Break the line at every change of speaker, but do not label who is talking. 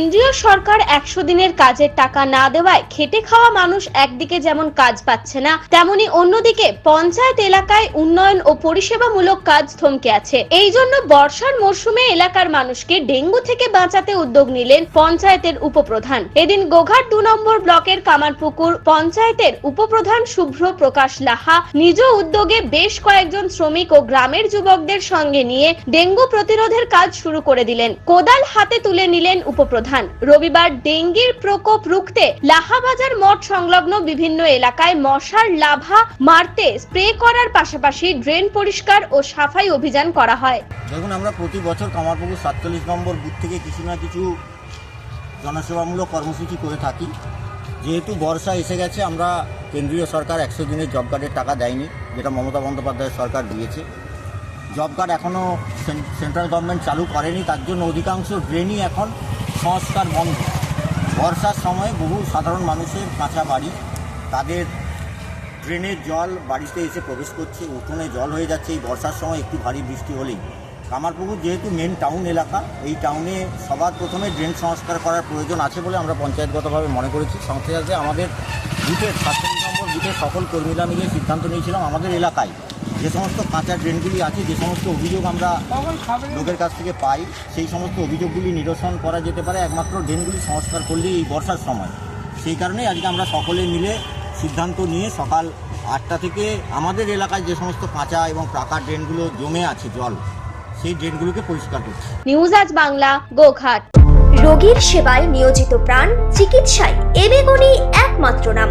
কেন্দ্রীয় সরকার একশো দিনের কাজের টাকা না দেওয়ায় খেটে খাওয়া মানুষ একদিকে যেমন কাজ পাচ্ছে না, তেমনি অন্যদিকে পঞ্চায়েত এলাকায় উন্নয়ন ও পরিষেবামূলক কাজ থমকে আছে। এই জন্য বর্ষার মরশুমে এলাকার মানুষকে ডেঙ্গু থেকে বাঁচাতে উদ্যোগ নিলেন পঞ্চায়েতের উপপ্রধান। এদিন গোঘাট দু নম্বর ব্লকের কামারপুকুর পঞ্চায়েতের উপপ্রধান শুভ্র প্রকাশ লাহা নিজ উদ্যোগে বেশ কয়েকজন শ্রমিক ও গ্রামের যুবকদের সঙ্গে নিয়ে ডেঙ্গু প্রতিরোধের কাজ শুরু করে দিলেন। কোদাল হাতে তুলে নিলেন উপপ্রধান। রবিবার ডেঙ্গির প্রকোপ রুখতে লাহাবাজার মঠ সংলগ্ন বিভিন্ন এলাকায় মশার লাভা মারতে স্প্রে করার পাশাপাশি ড্রেন পরিষ্কার ও সাফাই অভিযান করা হয়।
দেখুন, আমরা প্রতি বছর কামারপুকুর সাতচল্লিশ নম্বর বুথ থেকে কিছু না কিছু জনসেবামূলক কর্মসূচি করে থাকি। যেহেতু বর্ষা এসে গেছে, আমরা কেন্দ্রীয় সরকার একশো দিনের জব কার্ডের টাকা দেয়নি, যেটা মমতা বন্দ্যোপাধ্যায়ের সরকার দিয়েছে। জব কার্ড এখনও সেন্ট্রাল গভর্নমেন্ট চালু করেনি, তার জন্য অধিকাংশ ড্রেনই এখন সংস্কার বন্ধ বর্ষার সময় বহু সাধারণ মানুষের কাঁচা বাড়ি, তাদের ড্রেনের জল বাড়িতে এসে প্রবেশ করছে, উঠোনে জল হয়ে যাচ্ছে। এই বর্ষার সময় একটু ভারী বৃষ্টি হলেই। কামারপুকুর যেহেতু মেন টাউন এলাকা, এই টাউনে সবার প্রথমে ড্রেন সংস্কার করার প্রয়োজন আছে বলে আমরা পঞ্চায়েতগতভাবে মনে করেছি। সাথে সাথে আমাদের বুথের সাতচল্লিশ নম্বর বুথের সকল কর্মীরা মিলে সিদ্ধান্ত নিয়েছিলাম আমাদের এলাকায় যে সমস্ত কাঁচা ড্রেনগুলি আছে যে সমস্ত অভিযোগ আমরা লোকের কাছ থেকে পাই সেই সমস্ত অভিযোগগুলি নিরসন করা যেতে পারে। একমাত্র ড্রেনগুলি সংস্কার করলেই এই বর্ষার সময়। সেই কারণেই আজকে আমরা সকলে মিলে সিদ্ধান্ত নিয়ে সকাল আটটা থেকে আমাদের এলাকায় যে সমস্ত কাঁচা এবং পাকা ড্রেনগুলো জমে আছে জল সেই ড্রেনগুলোকে পরিষ্কার করছি।
নিউজ আজ বাংলা গোঘাট।
রোগীর সেবায় নিয়োজিত প্রাণ চিকিৎসায় এবেগুনি একমাত্র নাম।